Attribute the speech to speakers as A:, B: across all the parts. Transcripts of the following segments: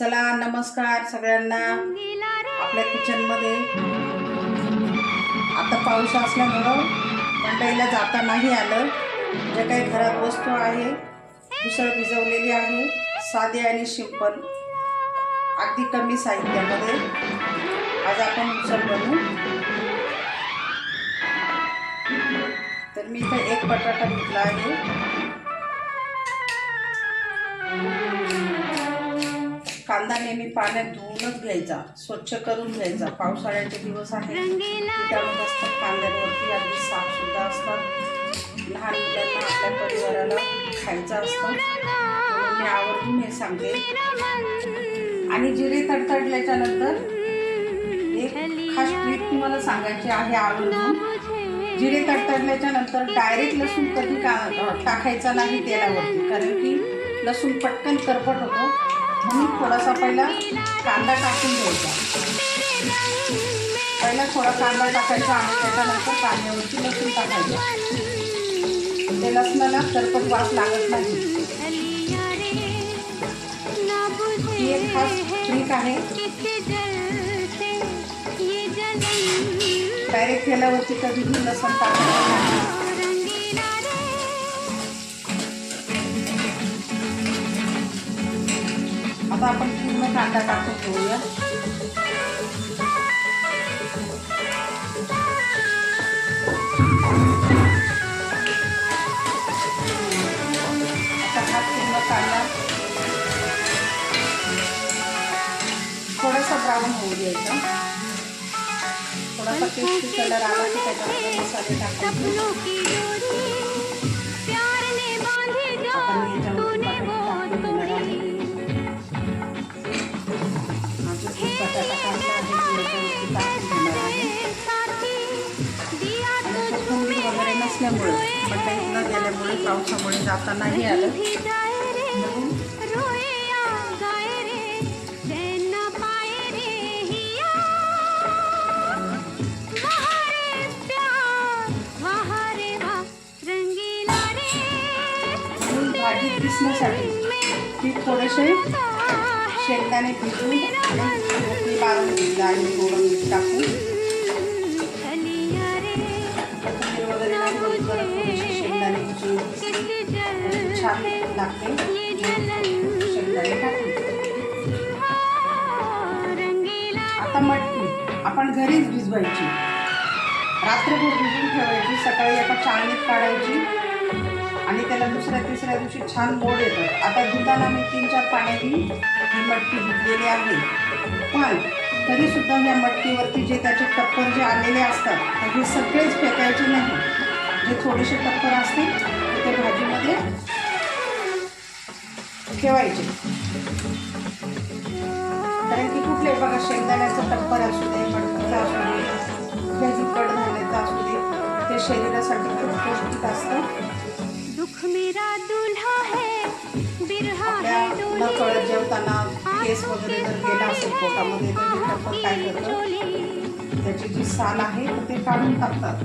A: चला नमस्कार सगळ्यांना. आपल्या किचनमध्ये. आता पाऊस असल्यामुळं मंडईला जाता नाही आलं. जे काही घरात वस्तू आहे उसळ भिजवलेली आहे साधी आणि सिंपल अगदी कमी साहित्यामध्ये. आज आपण उसळ बनवू. तर मी इथं एक बटाटा घेतला आहे. कांदा नेहमी पाण्यात धुवूनच घ्यायचा स्वच्छ करून घ्यायचा. पावसाळ्याचे दिवस आहेत. कीटाणू असतात कांद्यांवरती अगदी साफसुद्धा असतात. लहान मुलांना आपल्या परिवाराला खायचं असतं. मी आवर्जून हे सांगते आणि जिरे तडतडल्याच्या नंतर एक खास ट्रीक तुम्हाला सांगायची आहे आवर्जून. जिरे तडतडल्याच्या नंतर डायरेक्ट लसूण कधी का टाकायचा नाही तेलावरती. कारण की लसूण पटकन करपट होतो. म्हणून थोडासा पहिला कांदा टाकून घ्यायचा पहिला थोडा कांदा टाकायचा आणि त्याच्यानंतर कांद्यावरती लसूण टाकायचं. ते लसणाला सरपट वास लागत नाही. ही एक खास ट्रिक आहे. डायरेक्ट तेलावरती कधीही लसण टाकायचं नाही. आता आपण पूर्ण कांदा टाकून घेऊया. हा कांदा थोडासा ब्राऊन होऊ द्यायचा. थोडासा टेस्टी कलर आला की त्याच्यामध्ये मसाले टाकायचे नसल्यामुळे मंडईत न गेल्यामुळे पावसामुळे जाता नाही आलं. भाजी दिसण्यासाठी ती थोडेसे शेंगदाणे भिजून घेतला आणि मीठ टाकून टाकून आता मटकी. आपण घरीच भिजवायची. रात्रभर भिजून ठेवायची सकाळी एका चाळणीत काढायची. आणि त्याला दुसऱ्या तिसऱ्या दिवशी छान मोड येतात आता दुधाला मी तीन चार पाण्याची ही मटकी भिजलेली आहे. पण तरीसुद्धा ह्या मटकीवरती जे त्याचे टप्पर जे आलेले असतात तर हे सगळेच फेकायचे नाही. जे थोडेसे टप्पर असतील ते ते भाजीमध्ये ठेवायचे. कारण की कुठले बघा शेंगदाण्याचं टप्पर असू दे मटकीचं असू दे कुठल्याही कडधान्याचं असू दे ते शरीरासाठी खूप पौष्टिक असतं.
B: दुख मेरा दुल्हा है बिरहा है
A: न
B: डोली.
A: कळत जेवताना केस वगैरे जर गेला असेल पोटामध्ये तर टप्पर काय करतं? त्याची जी साल आहे ते काढून टाकतात.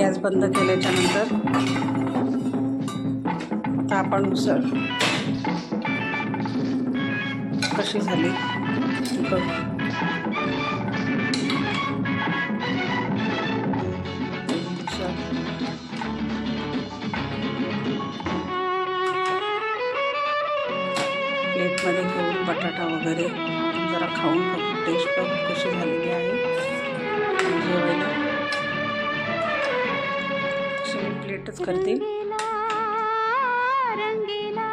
A: गॅस बंद केल्याच्यानंतर आपण उसळ. कशी झाली? प्लेटमध्ये घेऊन बटाटा वगैरे जरा खाऊन टेस्ट कशी झालेली आहे. जेवायला तशी मी प्लेटच करते
B: रंगीला रंगीला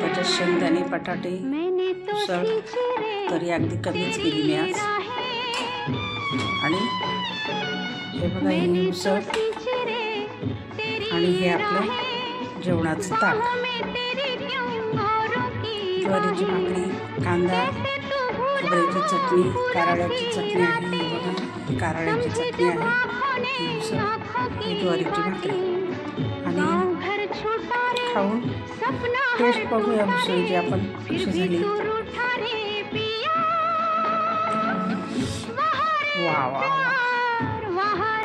A: त्याच्यात शेंगदाणे बटाटे उसळ तरी अगदी कमीच केली मी आज. आणि हे बघा ही उसळ आणि हे आपलं जेवणाचं ताट.
B: बाहों में तेरी क्यों औरों की
A: ज्वारीची? भाकरी कांदा खोबऱ्याची चटणी कारळ्याची चटणी आहे? बघा कारळ्याची चटणी आहे. उसळ ज्वारीची भाकरी
B: बातें।
A: आणि
B: गाँव घर छूटा रे
A: खाऊन
B: सपना
A: टेस्ट
B: हर
A: बघूया
B: टूटा
A: उसळीची
B: रे,
A: आपण
B: फिर
A: कशी
B: भी
A: झाली
B: तू रूठा रे पिया
A: वा वा वा